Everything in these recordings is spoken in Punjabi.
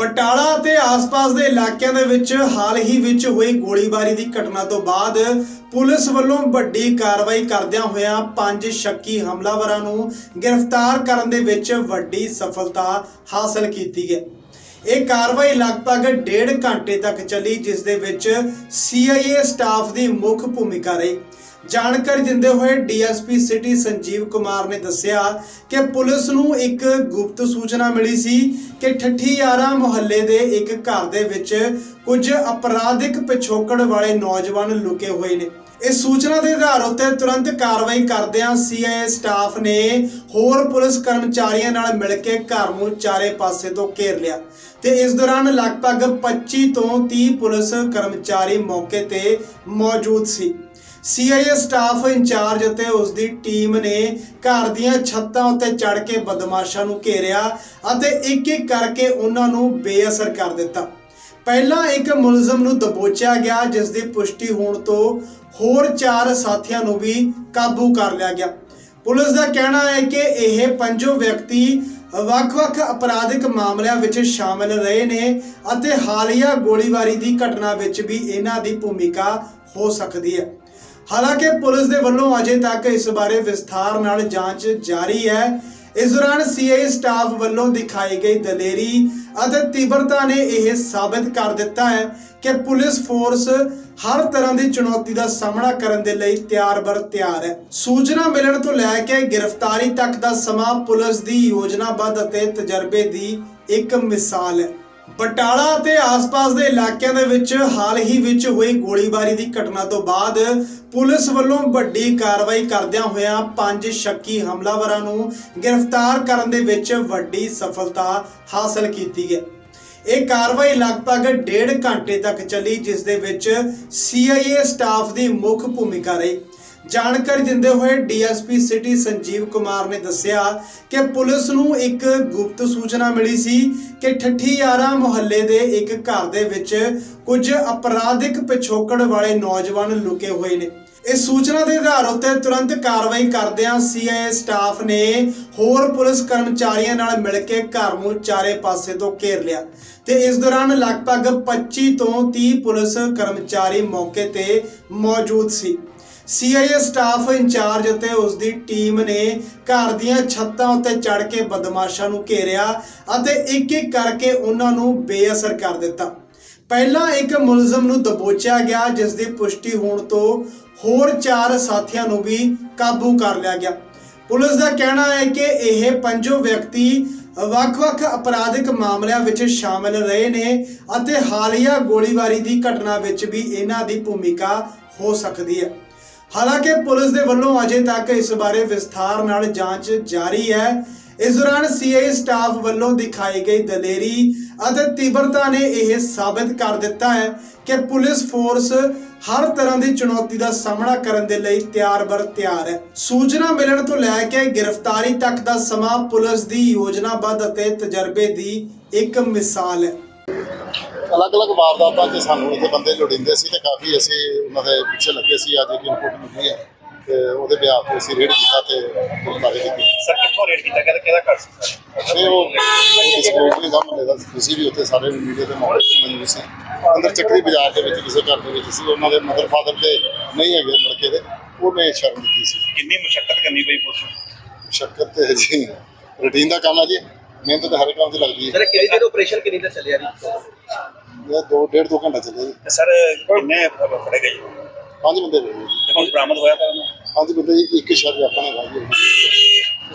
ਬਟਾਲਾ ਅਤੇ ਆਸ-ਪਾਸ ਦੇ ਇਲਾਕਿਆਂ ਦੇ ਵਿੱਚ ਹਾਲ ਹੀ ਵਿੱਚ ਹੋਈ ਗੋਲੀਬਾਰੀ ਦੀ ਘਟਨਾ ਤੋਂ ਬਾਅਦ ਪੁਲਿਸ ਵੱਲੋਂ ਵੱਡੀ ਕਾਰਵਾਈ ਕਰਦਿਆਂ ਹੋਇਆਂ ਪੰਜ ਸ਼ੱਕੀ ਹਮਲਾਵਰਾਂ ਨੂੰ ਗ੍ਰਿਫਤਾਰ ਕਰਨ ਦੇ ਵਿੱਚ ਵੱਡੀ ਸਫਲਤਾ ਹਾਸਲ ਕੀਤੀ ਹੈ। ਇਹ ਕਾਰਵਾਈ ਲਗਭਗ ਡੇਢ ਘੰਟੇ ਤੱਕ ਚੱਲੀ, ਜਿਸ ਦੇ ਵਿੱਚ CIA ਸਟਾਫ ਦੀ ਮੁੱਖ ਭੂਮਿਕਾ ਰਹੀ। ਜਾਣਕਾਰੀ ਦਿੰਦੇ ਹੋਏ ਡੀਐਸਪੀ ਸਿਟੀ ਸੰਜੀਵ ਕੁਮਾਰ ਨੇ ਦੱਸਿਆ ਕਿ ਪੁਲਿਸ ਨੂੰ ਇੱਕ ਗੁਪਤ ਸੂਚਨਾ ਮਿਲੀ ਸੀ ਕਿ ਠੱਠੀ ਮੁਹੱਲੇ ਦੇ ਇੱਕ ਘਰ ਦੇ ਵਿੱਚ ਕੁਝ ਅਪਰਾਧਿਕ ਪਿਛੋਕੜ ਵਾਲੇ ਨੌਜਵਾਨ ਲੁਕੇ ਹੋਏ ਨੇ। ਇਸ ਸੂਚਨਾ ਦੇ ਆਧਾਰ ਉੱਤੇ ਤੁਰੰਤ ਕਾਰਵਾਈ ਕਰਦਿਆਂ ਸੀਆਈਏ ਸਟਾਫ ਨੇ ਹੋਰ ਪੁਲਿਸ ਕਰਮਚਾਰੀਆਂ ਨਾਲ ਮਿਲ ਕੇ ਘਰ ਨੂੰ ਚਾਰੇ ਪਾਸੇ ਤੋਂ ਘੇਰ ਲਿਆ ਤੇ ਇਸ ਦੌਰਾਨ ਲਗਭਗ 25 ਤੋਂ 30 ਪੁਲਿਸ ਕਰਮਚਾਰੀ ਮੌਕੇ ਤੇ ਮੌਜੂਦ ਸੀ। ਸੀਆਈਏ ਸਟਾਫ ਇੰਚਾਰਜ ਅਤੇ ਉਸ ਦੀ ਟੀਮ ਨੇ ਘਰ ਦੀਆਂ ਛੱਤਾਂ ਉੱਤੇ ਚੜ੍ਹ ਕੇ ਬਦਮਾਸ਼ਾਂ ਨੂੰ ਘੇਰਿਆ ਅਤੇ ਇੱਕ ਇੱਕ ਕਰਕੇ ਉਹਨਾਂ ਨੂੰ ਬੇਅਸਰ ਕਰ ਦਿੱਤਾ। ਪਹਿਲਾਂ ਇੱਕ ਮੁਲਜ਼ਮ ਨੂੰ ਦਬੋਚਿਆ ਗਿਆ ਜਿਸ ਦੀ ਪੁਸ਼ਟੀ ਹੋਣ ਤੋਂ ਹੋਰ ਚਾਰ ਸਾਥੀਆਂ ਨੂੰ ਵੀ ਕਾਬੂ ਕਰ ਲਿਆ ਗਿਆ। ਪੁਲਿਸ ਦਾ ਕਹਿਣਾ ਹੈ ਕਿ ਇਹ ਪੰਜੋ ਵਿਅਕਤੀ ਵੱਖ-ਵੱਖ ਅਪਰਾਧਿਕ ਮਾਮਲਿਆਂ ਵਿੱਚ ਸ਼ਾਮਲ ਰਹੇ ਨੇ ਅਤੇ ਹਾਲੀਆ ਗੋਲੀਬਾਰੀ ਦੀ ਘਟਨਾ ਵਿੱਚ ਵੀ ਇਹਨਾਂ ਦੀ ਭੂਮਿਕਾ ਹੋ ਸਕਦੀ ਹੈ। ਹਾਲਾਂਕਿ ਪੁਲਿਸ ਦੇ ਵੱਲੋਂ ਅਜੇ ਤੱਕ ਇਸ ਬਾਰੇ ਵਿਸਥਾਰ ਨਾਲ ਜਾਂਚ ਜਾਰੀ ਹੈ। ਇਸ ਦੌਰਾਨ ਸੀਆਈ ਸਟਾਫ ਵੱਲੋਂ ਦਿਖਾਈ ਗਈ ਦਲੇਰੀ ਅਤੇ ਤੀਬਰਤਾ ਨੇ ਇਹ ਸਾਬਿਤ ਕਰ ਦਿੱਤਾ ਹੈ ਕਿ ਪੁਲਿਸ ਫੋਰਸ ਹਰ ਤਰ੍ਹਾਂ ਦੀ ਚੁਣੌਤੀ ਦਾ ਸਾਹਮਣਾ ਕਰਨ ਦੇ ਲਈ ਤਿਆਰ-ਬਰ ਤਿਆਰ ਹੈ। ਸੂਚਨਾ ਮਿਲਣ ਤੋਂ ਲੈ ਕੇ ਗ੍ਰਿਫਤਾਰੀ ਤੱਕ ਦਾ ਸਮਾਂ ਪੁਲਿਸ ਦੀ ਯੋਜਨਾਬੱਧ ਅਤੇ ਤਜਰਬੇ ਦੀ ਇੱਕ ਮਿਸਾਲ ਹੈ। ਬਟਾਲਾ ਅਤੇ ਆਸ-ਪਾਸ ਦੇ ਇਲਾਕਿਆਂ ਦੇ ਵਿੱਚ ਹਾਲ ਹੀ ਵਿੱਚ ਹੋਈ ਗੋਲੀਬਾਰੀ ਦੀ ਘਟਨਾ ਤੋਂ ਬਾਅਦ ਪੁਲਿਸ ਵੱਲੋਂ ਵੱਡੀ ਕਾਰਵਾਈ ਕਰਦਿਆਂ ਹੋਇਆਂ ਪੰਜ ਸ਼ੱਕੀ ਹਮਲਾਵਰਾਂ ਨੂੰ ਗ੍ਰਿਫਤਾਰ ਕਰਨ ਦੇ ਵਿੱਚ ਵੱਡੀ ਸਫਲਤਾ ਹਾਸਲ ਕੀਤੀ ਹੈ। ਇਹ ਕਾਰਵਾਈ ਲਗਭਗ ਡੇਢ ਘੰਟੇ ਤੱਕ ਚੱਲੀ, ਜਿਸ ਦੇ ਵਿੱਚ CIA ਸਟਾਫ ਦੀ ਮੁੱਖ ਭੂਮਿਕਾ ਰਹੀ। ਜਾਣਕਾਰੀ ਦਿੰਦੇ ਹੋਏ ਡੀਐਸਪੀ ਸਿਟੀ ਸੰਜੀਵ ਕੁਮਾਰ ਨੇ ਦੱਸਿਆ ਕਿ ਪੁਲਿਸ ਨੂੰ ਇੱਕ ਗੁਪਤ ਸੂਚਨਾ ਮਿਲੀ ਸੀ ਕਿ ਠੱਠੀ ਮੁਹੱਲੇ ਦੇ ਇੱਕ ਘਰ ਦੇ ਵਿੱਚ ਕੁਝ ਅਪਰਾਧਿਕ ਪਿਛੋਕੜ ਵਾਲੇ ਨੌਜਵਾਨ ਲੁਕੇ ਹੋਏ ਨੇ। ਇਸ ਸੂਚਨਾ ਦੇ ਆਧਾਰ ਉੱਤੇ ਤੁਰੰਤ ਕਾਰਵਾਈ ਕਰਦਿਆਂ ਸੀਆਈਏ ਸਟਾਫ ਨੇ ਹੋਰ ਪੁਲਿਸ ਕਰਮਚਾਰੀਆਂ ਨਾਲ ਮਿਲ ਕੇ ਘਰ ਨੂੰ ਚਾਰੇ ਪਾਸੇ ਤੋਂ ਘੇਰ ਲਿਆ ਤੇ ਇਸ ਦੌਰਾਨ ਲਗਭਗ 25 ਤੋਂ 30 ਪੁਲਿਸ ਕਰਮਚਾਰੀ ਮੌਕੇ ਤੇ ਮੌਜੂਦ ਸੀ। ਸੀਆਈਏ ਸਟਾਫ ਇੰਚਾਰਜ ਅਤੇ ਉਸ ਦੀ ਟੀਮ ਨੇ ਘਰ ਦੀਆਂ ਛੱਤਾਂ ਉੱਤੇ ਚੜ੍ਹ ਕੇ ਬਦਮਾਸ਼ਾਂ ਨੂੰ ਘੇਰਿਆ ਅਤੇ ਇੱਕ ਇੱਕ ਕਰਕੇ ਉਹਨਾਂ ਨੂੰ ਬੇਅਸਰ ਕਰ ਦਿੱਤਾ। ਪਹਿਲਾਂ ਇੱਕ ਮੁਲਜ਼ਮ ਨੂੰ ਦਬੋਚਿਆ ਗਿਆ ਜਿਸ ਦੀ ਪੁਸ਼ਟੀ ਹੋਣ ਤੋਂ ਹੋਰ ਚਾਰ ਸਾਥੀਆਂ ਨੂੰ ਵੀ ਕਾਬੂ ਕਰ ਲਿਆ ਗਿਆ। ਪੁਲਿਸ ਦਾ ਕਹਿਣਾ ਹੈ ਕਿ ਇਹ ਪੰਜੋ ਵਿਅਕਤੀ ਵੱਖ-ਵੱਖ ਅਪਰਾਧਿਕ ਮਾਮਲਿਆਂ ਵਿੱਚ ਸ਼ਾਮਲ ਰਹੇ ਨੇ ਅਤੇ ਹਾਲੀਆ ਗੋਲੀਬਾਰੀ ਦੀ ਘਟਨਾ ਵਿੱਚ ਵੀ ਇਹਨਾਂ ਦੀ ਭੂਮਿਕਾ ਹੋ ਸਕਦੀ ਹੈ। ਹਾਲਾਂਕਿ ਪੁਲਿਸ ਦੇ ਵੱਲੋਂ ਅਜੇ ਤੱਕ ਇਸ ਬਾਰੇ ਵਿਸਥਾਰ ਨਾਲ ਜਾਂਚ ਜਾਰੀ ਹੈ। ਇਸ ਦੌਰਾਨ ਸੀਆਈ ਸਟਾਫ ਵੱਲੋਂ ਦਿਖਾਈ ਗਈ ਦਲੇਰੀ ਅਤੇ ਤੀਬਰਤਾ ਨੇ ਇਹ ਸਾਬਿਤ ਕਰ ਦਿੱਤਾ ਹੈ ਕਿ ਪੁਲਿਸ ਫੋਰਸ ਹਰ ਤਰ੍ਹਾਂ ਦੀ ਚੁਣੌਤੀ ਦਾ ਸਾਹਮਣਾ ਕਰਨ ਦੇ ਲਈ ਤਿਆਰ-ਬਰ ਤਿਆਰ ਹੈ। ਸੂਚਨਾ ਮਿਲਣ ਤੋਂ ਲੈ ਕੇ ਗ੍ਰਿਫਤਾਰੀ ਤੱਕ ਦਾ ਸਮਾਂ ਪੁਲਿਸ ਦੀ ਯੋਜਨਾਬੱਧ ਅਤੇ ਤਜਰਬੇ ਦੀ ਇੱਕ ਮਿਸਾਲ ਹੈ। ਅਲੱਗ-ਅਲੱਗ ਵਾਰਦਾਤਾਂ 'ਚ ਸਾਨੂੰ ਇੱਥੇ ਬੰਦੇ ਲੋੜਿੰਦੇ ਸੀ ਤੇ ਕਾਫੀ ਅਸੀਂ ਉਹਨਾਂ ਦੇ ਪਿੱਛੇ ਲੱਗੇ ਸੀ ਅੱਜ ਇੱਕ ਇਨਪੁਟ ਮਿਲੀ ਹੈ ਤੇ ਉਹਦੇ ਬਿਆਹ ਤੇ ਅਸੀਂ ਰੇਡ ਕੀਤਾ ਤੇ ਗ੍ਰਿਫਤਾਰੀ ਕੀਤੀ। ਸਰ ਕਿੱਥੋਂ ਰੇਡ ਕੀਤਾ? ਕਿਹਦਾ ਘਰ ਸੀ ਸਰ? ਤੇ ਉਹ ਡਿਸਕਲੋਜ਼ ਨਹੀਂ ਦਾ ਮੁੰਡੇ ਦਾ ਤੁਸੀਂ ਵੀ ਉੱਥੇ ਸਾਰੇ ਮੀਡੀਆ ਦੇ ਮੌਕੇ ਤੇ ਮੌਜੂਦ ਸੀ। ਅੰਦਰ ਚੱਕਰੀ ਬਾਜ਼ਾਰ ਦੇ ਵਿੱਚ ਕਿਸੇ ਘਰ ਦੇ ਵਿੱਚ ਸੀ। ਉਹਨਾਂ ਦੇ ਮਦਰ ਫਾਦਰ ਤੇ ਨਹੀਂ ਹੈਗੇ ਲੜਕੇ ਦੇ ਉਹਨੇ ਸ਼ਰਮ ਦਿੱਤੀ ਸੀ। ਕਿੰਨੀ ਮੁਸ਼ਕਲ ਕਰਨੀ ਪਈ ਪੁਲਿਸ ਨੂੰ? ਮੁਸ਼ੱਕਤ ਤੇ ਜੀ ਰੂਟੀਨ ਦਾ ਕੰਮ ਹੈ ਜੀ। ਮਿਹਨਤ ਤਾਂ ਹਰ ਕੰਮ 'ਚ ਲੱਗਦੀ ਹੈ। ਸਰ ਕਿੰਨੀ ਦੇਰ ਆਪਰੇਸ਼ਨ ਕਿੰਨੀ ਦੇਰ ਚੱਲਿਆ ਜੀ? ਇਹ ਦੋ ਡੇਢ ਦੋ ਘੰਟੇ ਚੱਲੇ ਜੀ। ਤੇ ਸਰ ਕਿੰਨੇ ਫੜੇ ਗਏ ਜੀ? ਪੰਜ ਬੰਦੇ ਹੋਏ ਜੀ ਤੇ ਬਰਾਮਦ ਹੋਇਆ ਤਾਂ ਉਹਨੂੰ ਪੰਜ ਬੰਦੇ ਜੀ ਇੱਕ ਸ਼ਰ ਆਪਾਂ ਨੇ ਖਾਈ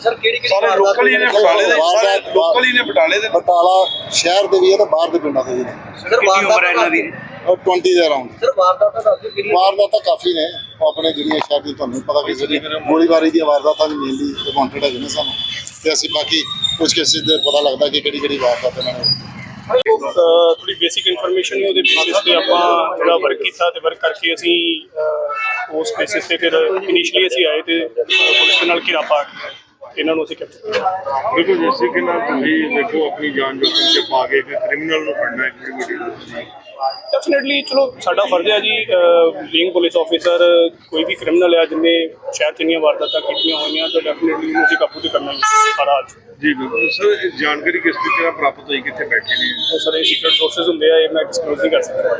ਸਰ ਕਿਹੜੀ ਕਿਹੜੀ ਸਾਰੇ ਲੋਕਲ ਹੀ ਨੇ। ਬਟਾਲੇ ਦੇ ਸਾਰੇ ਲੋਕਲ ਹੀ ਨੇ ਬਟਾਲੇ ਦੇ ਬਟਾਲਾ ਸ਼ਹਿਰ ਦੇ ਵੀ ਹੈ ਤੇ ਬਾਹਰ ਦੇ ਪਿੰਡਾਂ ਦੇ ਵੀ ਨੇ। ਸਰ ਵਾਰਦਾਤ ਇਹਨਾਂ ਦੀ? ਔਰ 20 ਦੇ ਅਰਾਊਂਡ ਸਰ ਵਾਰਦਾਤ ਦਾ ਦੱਸ ਦਿਓ ਕਿਹੜੀ ਵਾਰਦਾਤਾਂ ਕਾਫੀ ਨੇ। ਆਪਣੇ ਜਿਹੜੀਆਂ ਸ਼ਹਿਰ ਦੀ ਤੁਹਾਨੂੰ ਪਤਾ ਕਿ ਜਿਹੜੀ ਗੋਲੀਬਾਰੀ ਦੀਆਂ ਵਾਰਦਾਤਾਂ ਵੀ ਮੇਨਲੀ ਵਾਂਟਡ ਹੈਗੇ ਨੇ ਸਾਨੂੰ। ਤੇ ਅਸੀਂ ਬਾਕੀ ਕੁਝ ਕੇਸਿਸ ਦੇ ਪਤਾ ਲੱਗਦਾ ਕਿ ਕਿਹੜੀ ਕਿਹੜੀ ਵਾਰਦਾਤ ਇਹਨਾਂ ਨੇ ਥੋੜੀ ਬੇਸਿਕ ਇਨਫੋਰਮੇਸ਼ਨ ਨੇ ਉਹਦੇ ਬੇਸਿਸ ਤੇ ਆਪਾਂ ਜਿਹੜਾ ਵਰਕ ਕੀਤਾ ਤੇ ਵਰਕ ਕਰਕੇ ਅਸੀਂ ਉਸ ਬੇਸਿਸ ਤੇ ਫਿਰ ਇਨੀਸ਼ੀਅਲੀ ਅਸੀਂ ਆਏ ਤੇ ਪੁਲਿਸ ਦੇ ਨਾਲ ਘਿਰਾ ਪਾ ਕੇ ਇਹਨਾਂ ਨੂੰ ਅਸੀਂ ਕੈਪਚਰ ਕੀਤਾ। ਬਿਲਕੁਲ ਜਿਸੇ ਕਿ ਨਾਲ ਤੁਸੀਂ ਦੇਖੋ ਆਪਣੀ ਜਾਨ ਜੋਖਮ 'ਚ ਪਾ ਕੇ ਇੱਕ ਕ੍ਰਿਮੀਨਲ ਨੂੰ ਫੜਨਾ ਇੱਕ ਵੱਡੀ ਹੈ। ਡੈਫੀਨਿਟਲੀ ਚਲੋ ਸਾਡਾ ਫਰਜ਼ ਹੈ ਜੀ ਬੀਇੰਗ ਪੁਲਿਸ ਆਫੀਸਰ ਕੋਈ ਵੀ ਕ੍ਰਿਮੀਨਲ ਹੈ ਜਿਹਨੇ ਸ਼ਹਿਰ 'ਚ ਇੰਨੀਆਂ ਵਾਰਦਾਤਾਂ ਕੀਤੀਆਂ ਹੋਈਆਂ ਤਾਂ ਡੈਫੀਨਿਟਲੀ ਉਹਨੂੰ ਅਸੀਂ ਕਾਬੂ ਤੇ ਕਰਨਾ ਹੀ ਹੈ। ਜੀ ਬਿਲਕੁਲ। ਸਰ ਇਹ ਜਾਣਕਾਰੀ ਕਿਸ ਤਰੀਕੇ ਨਾਲ ਪ੍ਰਾਪਤ ਹੋਈ ਕਿੱਥੇ ਬੈਠੇ ਨੇ? ਸਾਰੇ ਸੀਕ੍ਰੀਟ ਸੋਰਸਸ ਹੁੰਦੇ ਆ ਇਹ ਮੈਂ ਡਿਸਕਲੋਜ਼ ਨਹੀਂ ਕਰ ਸਕਦਾ।